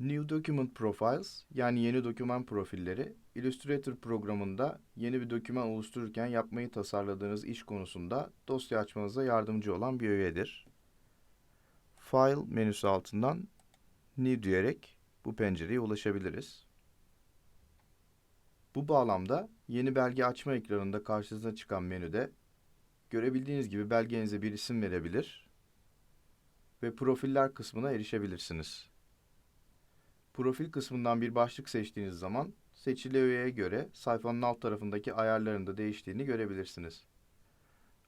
New Document Profiles yani yeni doküman profilleri Illustrator programında yeni bir doküman oluştururken yapmayı tasarladığınız iş konusunda dosya açmanıza yardımcı olan bir öğedir. File menüsü altından New diyerek bu pencereye ulaşabiliriz. Bu bağlamda yeni belge açma ekranında karşınıza çıkan menüde görebildiğiniz gibi belgenize bir isim verebilir ve profiller kısmına erişebilirsiniz. Profil kısmından bir başlık seçtiğiniz zaman seçili öğeye göre sayfanın alt tarafındaki ayarların da değiştiğini görebilirsiniz.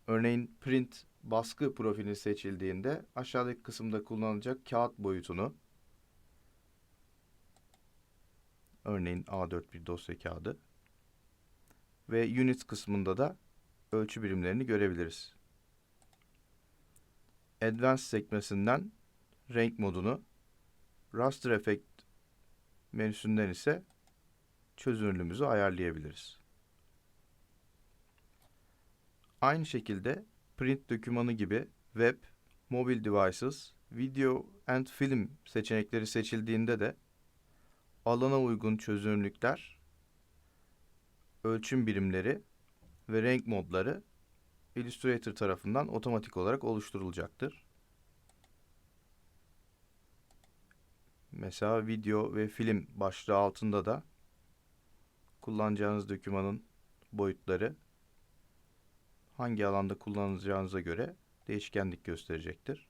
Örneğin print baskı profili seçildiğinde aşağıdaki kısımda kullanılacak kağıt boyutunu örneğin A4 bir dosya kağıdı ve unit kısmında da ölçü birimlerini görebiliriz. Advanced sekmesinden renk modunu, Raster Effect menüsünden ise çözünürlüğümüzü ayarlayabiliriz. Aynı şekilde print dokümanı gibi web, mobile devices, video and film seçenekleri seçildiğinde de alana uygun çözünürlükler, ölçüm birimleri ve renk modları Illustrator tarafından otomatik olarak oluşturulacaktır. Mesela video ve film başlığı altında da kullanacağınız dokümanın boyutları hangi alanda kullanacağınıza göre değişkenlik gösterecektir.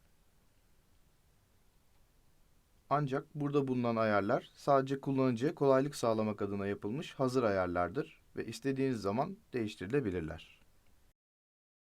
Ancak burada bulunan ayarlar sadece kullanıcıya kolaylık sağlamak adına yapılmış hazır ayarlardır ve istediğiniz zaman değiştirilebilirler.